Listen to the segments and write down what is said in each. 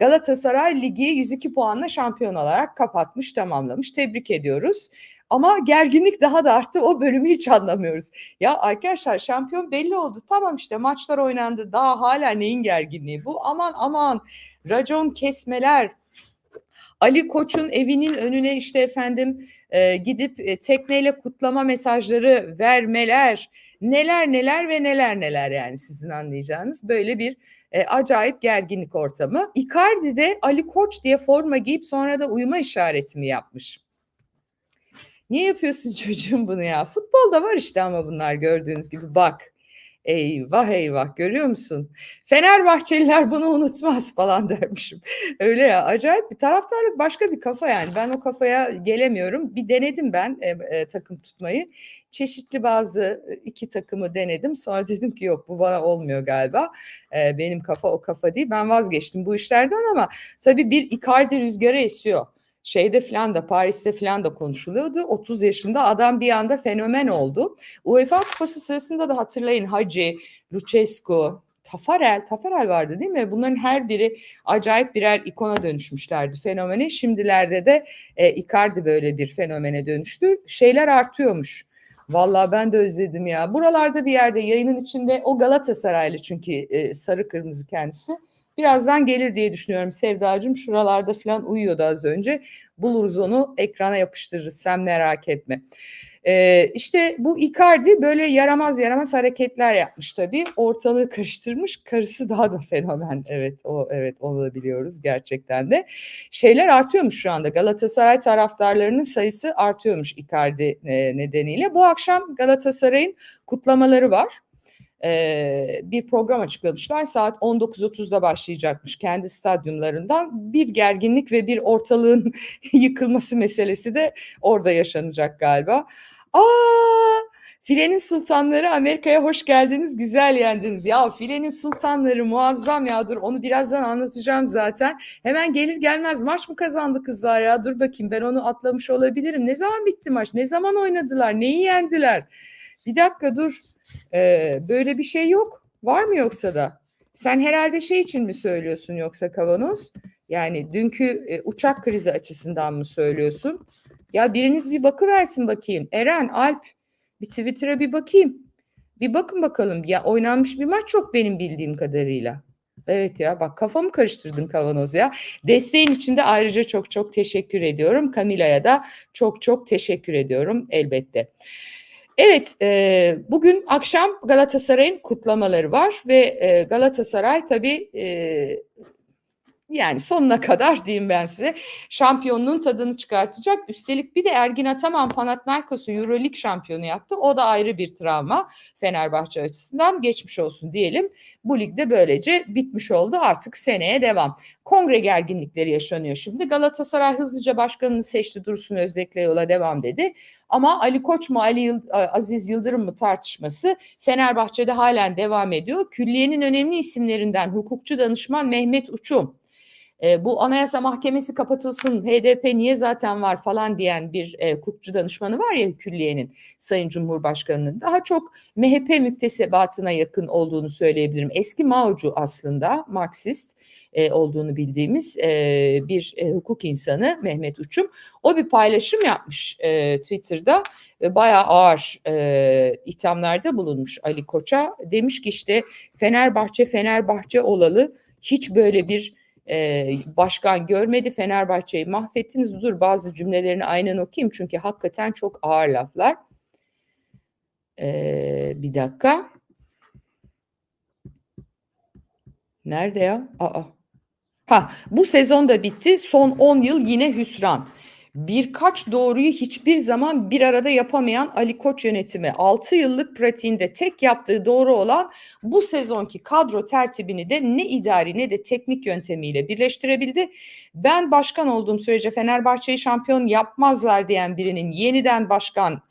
Galatasaray ligi 102 puanla şampiyon olarak kapatmış, tamamlamış. Tebrik ediyoruz. Ama gerginlik daha da arttı. O bölümü hiç anlamıyoruz. Ya arkadaşlar şampiyon belli oldu. Tamam işte maçlar oynandı. Daha hala neyin gerginliği bu? Aman aman racon kesmeler. Ali Koç'un evinin önüne işte efendim e, gidip e, tekneyle kutlama mesajları vermeler. Neler neler ve neler neler yani sizin anlayacağınız böyle bir e, acayip gerginlik ortamı. Icardi de Ali Koç diye forma giyip sonra da uyuma işaretini yapmış. Niye yapıyorsun çocuğum bunu ya? Futbolda var işte ama bunlar gördüğünüz gibi bak. Eyvah eyvah görüyor musun? Fenerbahçeliler bunu unutmaz falan dermişim. Öyle ya acayip bir taraftarlık başka bir kafa yani. Ben o kafaya gelemiyorum. Bir denedim ben e, e, takım tutmayı. Çeşitli bazı e, iki takımı denedim. Sonra dedim ki yok bu bana olmuyor galiba. E, benim kafa o kafa değil. Ben vazgeçtim bu işlerden ama tabii bir Icardi rüzgarı esiyor şeyde filan da Paris'te filan da konuşuluyordu. 30 yaşında adam bir anda fenomen oldu. UEFA Kupası sırasında da hatırlayın Hacı, Lucescu, Tafarel, Tafarel vardı değil mi? Bunların her biri acayip birer ikona dönüşmüşlerdi fenomene. Şimdilerde de e, Icardi böyle bir fenomene dönüştü. Şeyler artıyormuş. Vallahi ben de özledim ya. Buralarda bir yerde yayının içinde o Galatasaraylı çünkü e, sarı kırmızı kendisi Birazdan gelir diye düşünüyorum Sevdacığım. Şuralarda falan uyuyordu az önce. Buluruz onu ekrana yapıştırırız sen merak etme. Ee, işte bu Icardi böyle yaramaz yaramaz hareketler yapmış tabii. Ortalığı karıştırmış. Karısı daha da fenomen. Evet o evet onu da biliyoruz gerçekten de. Şeyler artıyormuş şu anda. Galatasaray taraftarlarının sayısı artıyormuş Icardi e, nedeniyle. Bu akşam Galatasaray'ın kutlamaları var e, bir program açıklamışlar. Saat 19.30'da başlayacakmış kendi stadyumlarından. Bir gerginlik ve bir ortalığın yıkılması meselesi de orada yaşanacak galiba. Aa, Filenin sultanları Amerika'ya hoş geldiniz, güzel yendiniz. Ya filenin sultanları muazzam ya dur onu birazdan anlatacağım zaten. Hemen gelir gelmez maç mı kazandı kızlar ya dur bakayım ben onu atlamış olabilirim. Ne zaman bitti maç? Ne zaman oynadılar? Neyi yendiler? Bir dakika dur. Ee, böyle bir şey yok. Var mı yoksa da? Sen herhalde şey için mi söylüyorsun yoksa kavanoz? Yani dünkü e, uçak krizi açısından mı söylüyorsun? Ya biriniz bir bakı versin bakayım. Eren, Alp bir Twitter'a bir bakayım. Bir bakın bakalım. Ya oynanmış bir maç çok benim bildiğim kadarıyla. Evet ya bak kafamı karıştırdın kavanoz ya. Desteğin için de ayrıca çok çok teşekkür ediyorum. Camila'ya da çok çok teşekkür ediyorum elbette. Evet, e, bugün akşam Galatasaray'ın kutlamaları var ve e, Galatasaray tabii e, yani sonuna kadar diyeyim ben size şampiyonluğun tadını çıkartacak. Üstelik bir de Ergin Ataman Panathinaikos'u Euroleague şampiyonu yaptı. O da ayrı bir travma Fenerbahçe açısından geçmiş olsun diyelim. Bu ligde böylece bitmiş oldu. Artık seneye devam. Kongre gerginlikleri yaşanıyor şimdi. Galatasaray hızlıca başkanını seçti Dursun Özbek'le yola devam dedi. Ama Ali Koç mu Ali Yıld Aziz Yıldırım mı tartışması Fenerbahçe'de halen devam ediyor. Külliyenin önemli isimlerinden hukukçu danışman Mehmet Uçum e, bu anayasa mahkemesi kapatılsın HDP niye zaten var falan diyen bir e, hukukçu danışmanı var ya külliyenin Sayın Cumhurbaşkanı'nın daha çok MHP müktesebatına yakın olduğunu söyleyebilirim. Eski Mao'cu aslında Marksist e, olduğunu bildiğimiz e, bir e, hukuk insanı Mehmet Uçum. O bir paylaşım yapmış e, Twitter'da ve bayağı ağır e, ithamlarda bulunmuş Ali Koç'a. Demiş ki işte Fenerbahçe Fenerbahçe olalı hiç böyle bir e, başkan görmedi Fenerbahçe'yi mahvettiniz. Dur bazı cümlelerini aynen okuyayım çünkü hakikaten çok ağır laflar. E, bir dakika. Nerede ya? Aa. Ha, bu sezon da bitti. Son 10 yıl yine hüsran birkaç doğruyu hiçbir zaman bir arada yapamayan Ali Koç yönetimi 6 yıllık pratiğinde tek yaptığı doğru olan bu sezonki kadro tertibini de ne idari ne de teknik yöntemiyle birleştirebildi. Ben başkan olduğum sürece Fenerbahçe'yi şampiyon yapmazlar diyen birinin yeniden başkan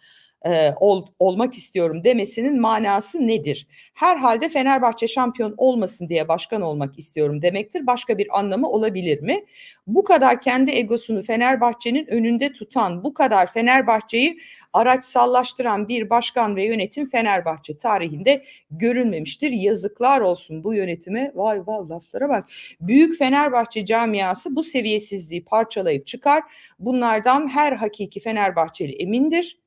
e, ol, olmak istiyorum demesinin manası nedir? Herhalde Fenerbahçe şampiyon olmasın diye başkan olmak istiyorum demektir. Başka bir anlamı olabilir mi? Bu kadar kendi egosunu Fenerbahçe'nin önünde tutan, bu kadar Fenerbahçe'yi araçsallaştıran bir başkan ve yönetim Fenerbahçe tarihinde görülmemiştir. Yazıklar olsun bu yönetime. Vay vay laflara bak. Büyük Fenerbahçe camiası bu seviyesizliği parçalayıp çıkar. Bunlardan her hakiki Fenerbahçeli emindir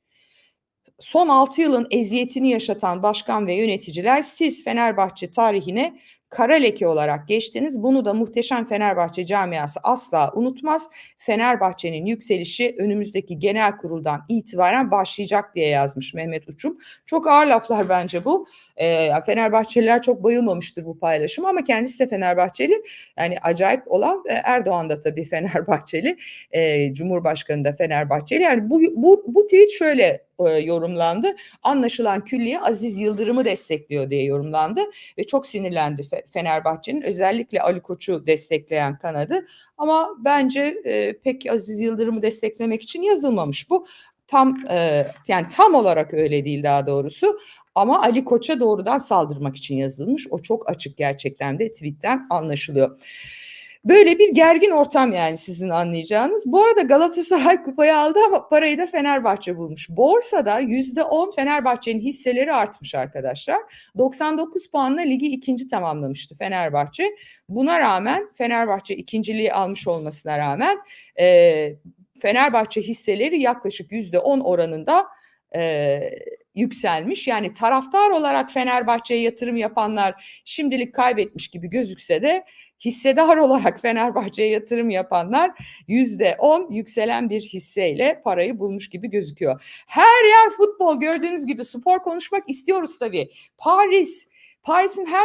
son 6 yılın eziyetini yaşatan başkan ve yöneticiler siz Fenerbahçe tarihine kara leke olarak geçtiniz. Bunu da muhteşem Fenerbahçe camiası asla unutmaz. Fenerbahçe'nin yükselişi önümüzdeki genel kuruldan itibaren başlayacak diye yazmış Mehmet Uçum. Çok ağır laflar bence bu. E, Fenerbahçeliler çok bayılmamıştır bu paylaşım ama kendisi de Fenerbahçeli. Yani acayip olan e, Erdoğan da tabii Fenerbahçeli. E, Cumhurbaşkanı da Fenerbahçeli. Yani bu, bu, bu tweet şöyle e, yorumlandı. Anlaşılan külliye Aziz Yıldırım'ı destekliyor diye yorumlandı ve çok sinirlendi Fenerbahçe'nin özellikle Ali Koç'u destekleyen kanadı. Ama bence e, pek Aziz Yıldırım'ı desteklemek için yazılmamış bu. Tam e, yani tam olarak öyle değil daha doğrusu. Ama Ali Koç'a doğrudan saldırmak için yazılmış. O çok açık gerçekten de tweetten anlaşılıyor. Böyle bir gergin ortam yani sizin anlayacağınız. Bu arada Galatasaray kupayı aldı ama parayı da Fenerbahçe bulmuş. Borsada yüzde on Fenerbahçe'nin hisseleri artmış arkadaşlar. 99 puanla ligi ikinci tamamlamıştı Fenerbahçe. Buna rağmen Fenerbahçe ikinciliği almış olmasına rağmen e, Fenerbahçe hisseleri yaklaşık yüzde on oranında e, yükselmiş. Yani taraftar olarak Fenerbahçe'ye yatırım yapanlar şimdilik kaybetmiş gibi gözükse de hissedar olarak Fenerbahçe'ye yatırım yapanlar yüzde on yükselen bir hisseyle parayı bulmuş gibi gözüküyor. Her yer futbol gördüğünüz gibi spor konuşmak istiyoruz tabii. Paris, Paris'in her